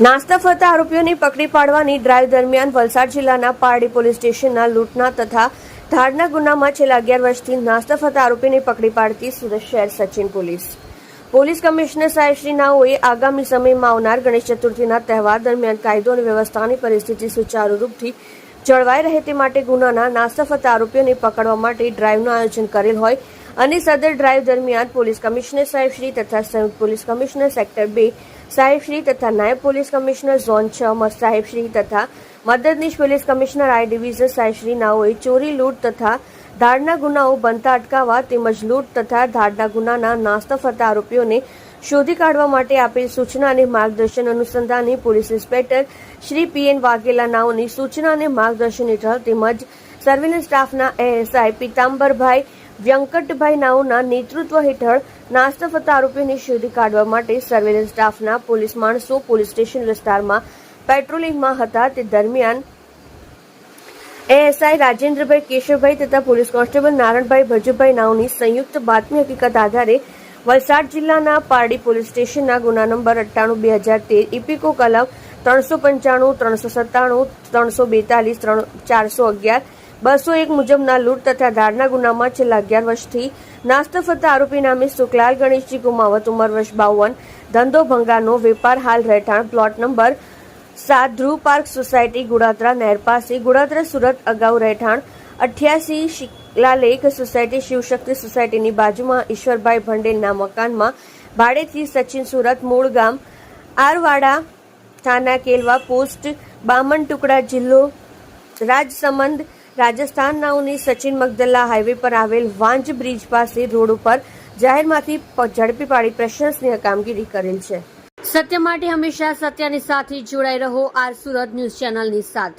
નાસ્તા ફરતા આરોપીઓને પકડી પાડવાની ડ્રાઈવ દરમિયાન વલસાડ જિલ્લાના પારડી પોલીસ સ્ટેશનના લૂંટના તથા ધાડના ગુનામાં છેલ્લા અગિયાર વર્ષથી નાસ્તા ફરતા આરોપીને પકડી પાડતી સુરત શહેર સચિન પોલીસ. પોલીસ કમિશનર સાહેબ શ્રી નાઓએ આગામી સમયમાં આવનાર ગણેશ ચતુર્થીના તહેવાર દરમિયાન કાયદો અને વ્યવસ્થાની પરિસ્થિતિ સુચારુરૂપથી જળવાઈ રહે તે માટે ગુનાના નાસ્તા ફરતા આરોપીઓને પકડવા માટે ડ્રાઈવનું આયોજન કરેલ હોય અને સદર ડ્રાઈવ દરમિયાન પોલીસ કમિશનર સાહેબ શ્રી તથા સંયુક્ત પોલીસ કમિશનર સેક્ટર બે સાહેબશ્રી તથા નાયબ પોલીસ કમિશનર ઝોન છ સાહેબશ્રી તથા મદદનીશ પોલીસ કમિશનર આઈ ડિવિઝન સાહેબ શ્રી નાઓએ ચોરી, લૂંટ તથા ધાડના ગુનાઓ બનતા અટકાવવા તેમજ લૂંટ તથા ધાડના ગુનાના નાસ્તા ફરતા આરોપીઓને શોધી કાઢવા માટે આપેલ સૂચના અને માર્ગદર્શન અનુસંધાને police inspector Shri P N Vaghela નાઓની સૂચના અને માર્ગદર્શન હેઠળ તેમજ સર્વેલન્સ સ્ટાફના એએસઆઈ પિતાંબરભાઈ વ્યંકટભાઈ નાઓના નેતૃત્વ હેઠળ નાસ્તા ફરતા આરોપીઓને શોધી કાઢવા માટે સર્વેલન્સ સ્ટાફના પોલીસ માણસો પોલીસ સ્ટેશન વિસ્તારમાં પેટ્રોલિંગમાં હતા. તે દરમિયાન એએસઆઈ રાજેન્દ્રભાઈ કેશવભાઈ તથા પોલીસ કોન્સ્ટેબલ નારણભાઈ ભજુભાઈ નાઓની સંયુક્ત બાતમી હકીકત આધારે વલસાડ જિલ્લાના પારડી પોલીસ સ્ટેશનના ગુના નંબર અઠ્ઠાણું, બે હજાર તેર ઇપિકો કલમ ત્રણસો પંચાણું, ત્રણસો સત્તાણું, ત્રણસો બેતાલીસ, ત્રણ, ચારસો અગિયાર બસો એક મુજબના લૂંટ તથા ધારના ગુનામાં છેલ્લા અગિયાર વર્ષથી નાસ્તા ફરતા આરોપી નામે સુકલાલ ગણેશજી કુમાવત ઉંમર વર્ષ બાવન. ધંધો ભંગાનો વેપાર હાલ રહેઠાણ પ્લોટ નંબર સાત ધ્રુવ પાર્ક સોસાયટી ગુડાત્રા નહેર પાસે. ગુડાત્રા સુરત અગાઉ રહેઠાણ અઠ્યાસી શિલાલેખ સોસાયટી, શિવશક્તિ સોસાયટીની બાજુમાં ઈશ્વરભાઈ ભંડેલના મકાનમાં. ભાડેથી સચિન સુરત, મૂળ ગામ આરવાડા થાના કેલવા, પોસ્ટ બામણ ટુકડા જિલ્લો, રાજસમંદ રાજસ્થાન નાઓની સચિન મગદલ્લા હાઈવે પર આવેલ વાંજ બ્રિજ પાસે રોડ ઉપર જાહેરમાંથી ઝડપી પાડી પ્રશંસનીય કામગીરી કરેલ છે. સત્ય માટે હંમેશા સત્યની સાથે જોડાઈ રહો આર સુરત ન્યૂઝ ચેનલની સાથે.